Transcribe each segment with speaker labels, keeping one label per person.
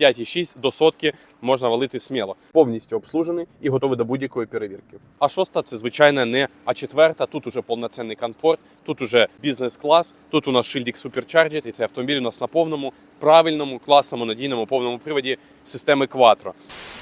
Speaker 1: 5,6 до сотки можна валити сміло. Повністю обслужений і готовий до будь-якої перевірки. А шоста це звичайно не А4, тут уже повноцінний комфорт, тут уже бізнес-клас, тут у нас шильдик Supercharged, і цей автомобіль у нас на повному, правильному, класному, надійному, повному приводі системи Quattro.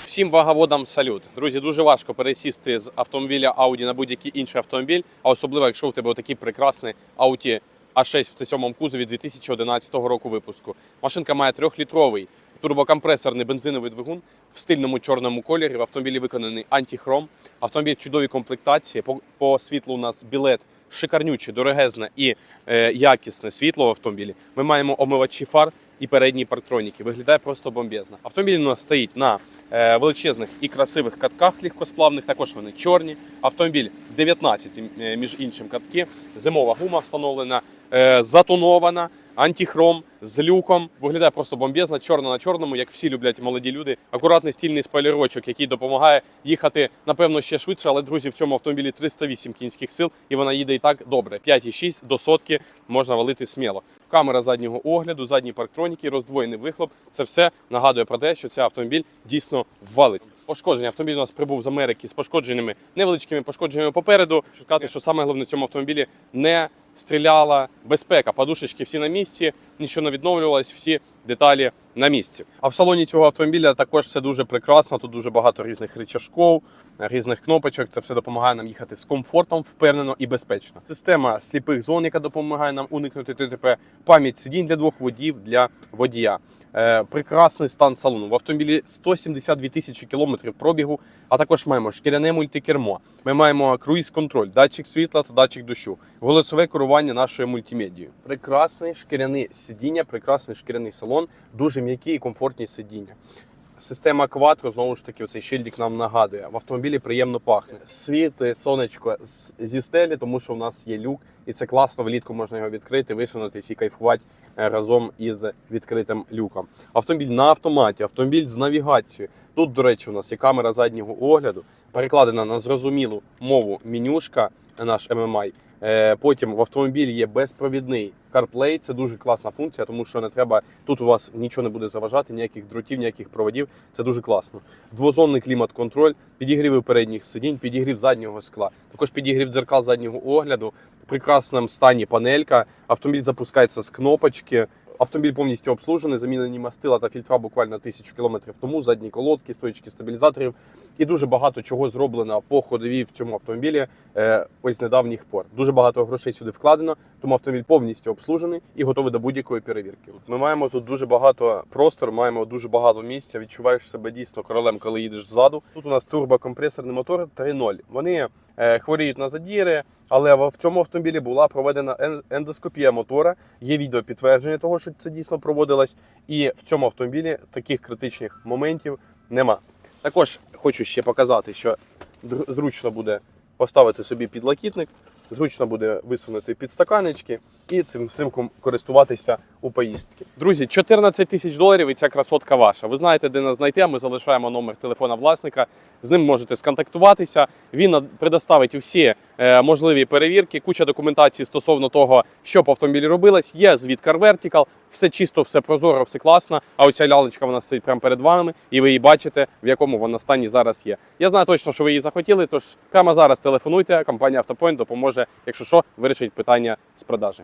Speaker 1: Всім ваговодам салют. Друзі, дуже важко пересісти з автомобіля Audi на будь-який інший автомобіль, а особливо, якщо у тебе такий прекрасний Audi А6 в C7 кузові 2011 року випуску. Машинка має трьохлітровий турбокомпресорний бензиновий двигун в стильному чорному кольорі. В автомобілі виконаний антихром. Автомобіль в чудовій комплектації. По, по світлу у нас білет шикарнюче, дорогезне і е, якісне світло в автомобілі. Ми маємо омивачі фар і передні парктроніки. Виглядає просто бомбезно. Автомобіль у нас стоїть на е, величезних і красивих катках легкосплавних. Також вони чорні. Автомобіль 19, е, між іншим катки. Зимова гума встановлена, е, затонована. Антихром з люком виглядає просто бомбезно, чорно на чорному, як всі люблять молоді люди. Акуратний стільний спойлерочок, який допомагає їхати напевно ще швидше. Але друзі, в цьому автомобілі 308 кінських сил, і вона їде і так добре. 5,6 до сотки можна валити сміло. Камера заднього огляду, задні парктроніки, роздвоєний вихлоп. Це все нагадує про те, що цей автомобіль дійсно валить. Пошкодження автомобіль у нас прибув з Америки з пошкодженими невеличкими пошкодженнями попереду. Сказати, що саме головне в цьому автомобілі не стріляла безпека. Подушечки всі на місці, нічого не відновлювалось, всі деталі на місці. А в салоні цього автомобіля також все дуже прекрасно. Тут дуже багато різних рычажков, різних кнопочок. Це все допомагає нам їхати з комфортом, впевнено і безпечно. Система сліпих зон, яка допомагає нам уникнути ТТП, пам'ять сидінь для двох водіїв для водія. Е, прекрасний стан салону. В автомобілі 172 тисячі кілометрів пробігу, а також маємо шкіряне мультикермо. Ми маємо круїз-контроль, датчик світла та датчик дощу, голосове керування нашою мультимедією. Прекрасний шкіряне сидіння, прекрасний шкіряний салон, дуже м'які і комфортні сидіння. Система Quattro, знову ж таки, оцей шильдик нам нагадує. В автомобілі приємно пахне. Світи, сонечко зі стелі, тому що у нас є люк, і це класно. Влітку можна його відкрити, висунутися і кайфувати е, разом із відкритим люком. Автомобіль на автоматі, автомобіль з навігацією. Тут, до речі, у нас є камера заднього огляду, перекладена на зрозумілу мову менюшка, наш MMI. Е, Потім в автомобілі є безпровідний CarPlay. Це дуже класна функція, тому що не треба тут. У вас нічого не буде заважати, ніяких дротів, ніяких проводів. Це дуже класно. Двозонний клімат-контроль, підігріви передніх сидінь, підігрів заднього скла. Також підігрів дзеркал заднього огляду. В прекрасному стані панелька. Автомобіль запускається з кнопочки. Автомобіль повністю обслужений, замінені мастила та фільтра буквально тисячу кілометрів тому. Задні колодки, стоїчки стабілізаторів. І дуже багато чого зроблено по ходовій в цьому автомобілі е, ось недавніх пор. Дуже багато грошей сюди вкладено, тому автомобіль повністю обслужений і готовий до будь-якої перевірки. Ми маємо тут дуже багато простору, маємо дуже багато місця. Відчуваєш себе дійсно королем, коли їдеш ззаду. Тут у нас турбокомпресорний мотор 3.0. Вони е, хворіють на задіри, але в цьому автомобілі була проведена ендоскопія мотора. Є відео підтвердження того, що це дійсно проводилось. І в цьому автомобілі таких критичних моментів нема. Також хочу ще показати, що зручно буде поставити собі підлакітник, зручно буде висунути підстаканечки і цим всім користуватися у поїздці. Друзі, 14 тисяч доларів і ця красотка ваша. Ви знаєте, де нас знайти. Ми залишаємо номер телефона власника. З ним можете сконтактуватися. Він предоставить усі е, можливі перевірки, куча документації стосовно того, що по автомобілі робилось. Є звіт Car Vertical, все чисто, все прозоро, все класно. А оця лялечка вона стоїть прямо перед вами, і ви її бачите, в якому вона стані зараз є. Я знаю точно, що ви її захотіли. Тож прямо зараз телефонуйте. Компанія Автопоінт допоможе, якщо що, вирішить питання з продажі.